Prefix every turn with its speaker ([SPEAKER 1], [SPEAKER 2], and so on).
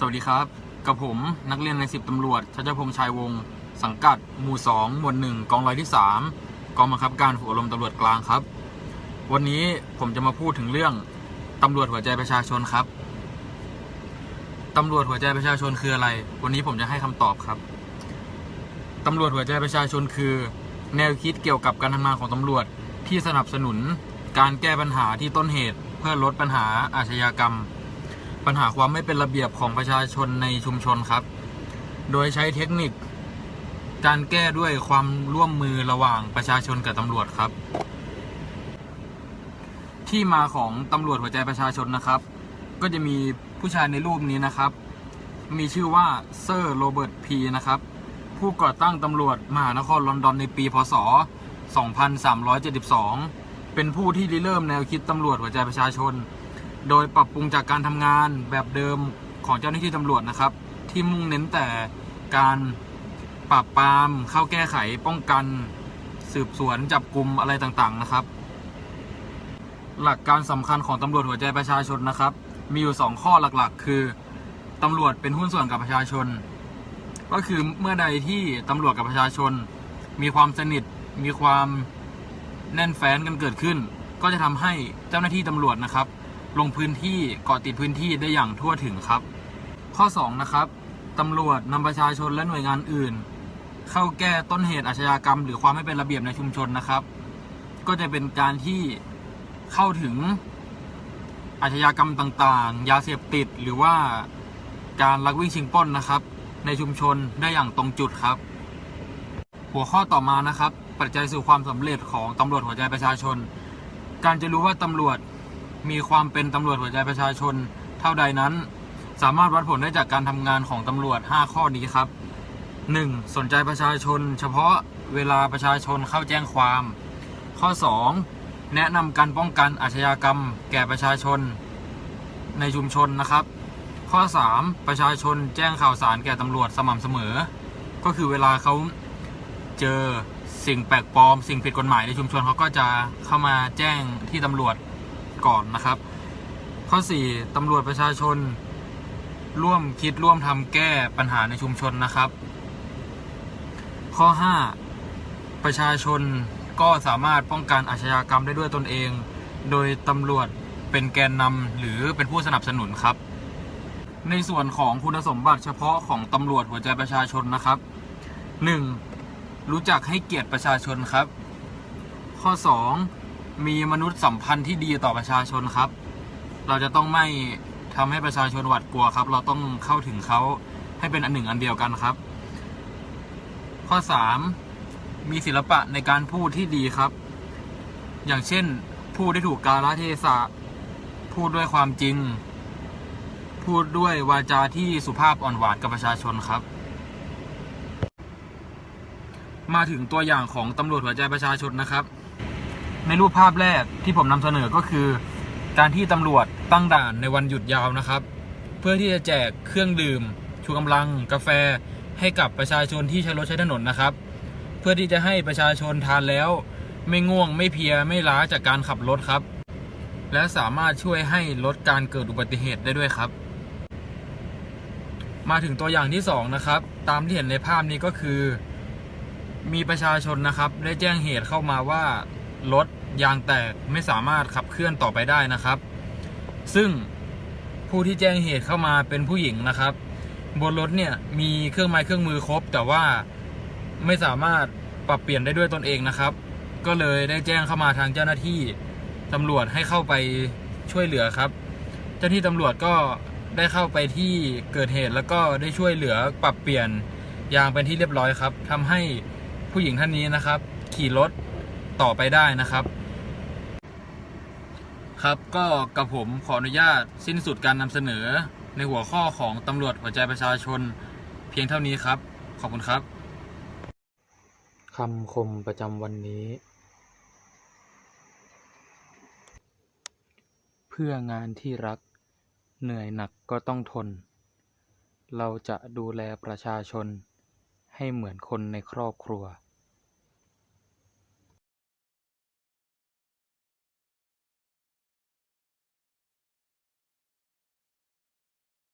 [SPEAKER 1] สวัสดีครับ กับผมนักเรียนในสิบตำรวจชัชพงษ์ชัยวงศ์สังกัด หมู่สองหมวดหนึ่งกองร้อยที่สามกองบังคับการฝึกอบรมตำรวจกลางครับ วันนี้ผมจะมาพูดถึงเรื่องตำรวจหัวใจประชาชนครับตำรวจหัวใจประชาชนคืออะไร วันนี้ผมจะให้คำตอบครับตำรวจหัวใจประชาชนคือ แนวคิดเกี่ยวกับการทำงานของตำรวจที่สนับสนุน การแก้ปัญหาที่ต้นเหตุ เพื่อลดปัญหาอาชญากรรม ปัญหาความไม่เป็นระเบียบของประชาชนในชุมชนครับ โดยใช้เทคนิค การแก้ด้วยความร่วมมือระหว่างประชาชนกับตำรวจครับ ที่มาของตำรวจหัวใจประชาชนนะครับ ก็จะมีผู้ชายในรูปนี้นะครับ มีชื่อว่าเซอร์โรเบิร์ตพีนะครับ ผู้ก่อตั้งตำรวจมหานครลอนดอนในปี พศ 2372 เป็นผู้ที่ริเริ่มแนวคิดตำรวจหัวใจประชาชน โดยปรับปรุงจากการทำงานแบบเดิมของเจ้าหน้าที่ตำรวจนะครับ ที่มุ่งเน้นแต่การปราบปรามเข้าแก้ไขป้องกัน สืบสวนจับกลุ่มอะไรต่างๆนะครับ หลักการสำคัญของตำรวจหัวใจประชาชนนะครับ มีอยู่ 2 ข้อหลักๆ คือตำรวจเป็นหุ้นส่วนกับประชาชน ก็คือเมื่อใดที่ตำรวจกับประชาชน มีความสนิทมีความแน่นแฟ้นกันเกิดขึ้น ก็จะทำให้เจ้าหน้าที่ตำรวจนะครับ ลงพื้นที่เกาะติดพื้นที่ได้อย่างทั่วถึงครับ ข้อ 2 นะครับตำรวจนำประชาชนและหน่วยงานอื่น เข้าแก้ต้นเหตุอาชญากรรม หรือความไม่เป็นระเบียบในชุมชนนะครับ ก็จะเป็นการที่เข้าถึงอาชญากรรมต่างๆ ยาเสพติดหรือว่าการลักวิ่งชิงปล้นนะครับ ในชุมชนได้อย่างตรงจุดครับ หัวข้อต่อมานะครับ ปัจจัยสู่ความสำเร็จของตำรวจหัวใจประชาชน การจะรู้ว่าตำรวจ มีความเป็นตำรวจหัวใจประชาชนเท่าใดนั้น สามารถวัดผลได้จากการทำงานของตำรวจ 5 ข้อนี้ครับ 1. สนใจประชาชน เฉพาะเวลาประชาชนเข้าแจ้งความ ข้อ 2. แนะนำการป้องกันอาชญากรรม แก่ประชาชน ในชุมชนนะครับ ข้อ 3. ประชาชนแจ้งข่าวสารแก่ตำรวจสม่ำเสมอ ก็คือเวลาเขาเจอสิ่งแปลกปลอม สิ่งผิดกฎหมายในชุมชนเขาก็จะเข้ามาแจ้งที่ตำรวจ ก่อนนะครับ ข้อ 4. ตำรวจประชาชน ร่วมคิดร่วมทำแก้ปัญหาในชุมชนนะครับ ข้อ 5 ประชาชนก็สามารถป้องกันอาชญากรรมได้ด้วยตนเอง โดยตำรวจเป็นแกนนำหรือเป็นผู้สนับสนุนครับ ในส่วนของคุณสมบัติเฉพาะของตำรวจหัวใจประชาชนนะครับ 1. รู้จักให้เกียรติประชาชนครับ ข้อ 2. มีมนุษยสัมพันธ์ที่ดีต่อประชาชนครับ เราจะต้องไม่ทำให้ประชาชนหวาดกลัวครับ เราต้องเข้าถึงเขาให้เป็นอันหนึ่งอันเดียวกันครับ ข้อ 3. มีศิลปะในการพูดที่ดีครับ อย่างเช่น พูดได้ถูกกาลเทศะ พูดด้วยความจริง พูดด้วยวาจาที่สุภาพอ่อนหวานกับประชาชนครับ มาถึงตัวอย่างของตำรวจหัวใจประชาชนนะครับ ในรูปภาพแรกที่ผมนำเสนอก็คือ การที่ตำรวจตั้งด่านในวันหยุดยาวนะครับ เพื่อที่จะแจกเครื่องดื่ม ชูกำลัง กาแฟ ให้กับประชาชนที่ใช้รถใช้ถนนนะครับ เพื่อที่จะให้ประชาชนทานแล้ว ไม่ง่วงไม่เพียไม่ล้าจากการขับรถครับ และสามารถช่วยให้ลดการเกิดอุบัติเหตุได้ด้วยครับ มาถึงตัวอย่างที่สองนะครับตามที่เห็นในภาพนี้ก็คือ มีประชาชนนะครับ ได้แจ้งเหตุเข้ามาว่ารถ ยางแตกไม่สามารถขับเคลื่อนต่อไปได้นะครับ ซึ่งผู้ที่แจ้งเหตุเข้ามาเป็นผู้หญิงนะครับ บนรถเนี่ยมีเครื่องไม้เครื่องมือครบ แต่ว่าไม่สามารถปรับเปลี่ยนได้ด้วยตนเองนะครับ ก็เลยได้แจ้งเข้ามาทางเจ้าหน้าที่ตำรวจให้เข้าไปช่วยเหลือครับ เจ้าหน้าที่ตำรวจก็ได้เข้าไปที่เกิดเหตุแล้วก็ได้ช่วยเหลือปรับเปลี่ยนยางเป็นที่เรียบร้อยครับทำให้ผู้หญิงท่านนี้นะครับ ขี่รถต่อไปได้นะครับ ครับก็กับผมขออนุญาตสิ้นสุดการนำเสนอในหัวข้อของตำรวจหัวใจประชาชน เพียงเท่านี้ครับ ขอบคุณครับคำคมประจำวันนี้ เพื่องานที่รัก เหนื่อยหนักก็ต้องทน เราจะดูแลประชาชน ให้เหมือนคนในครอบครัว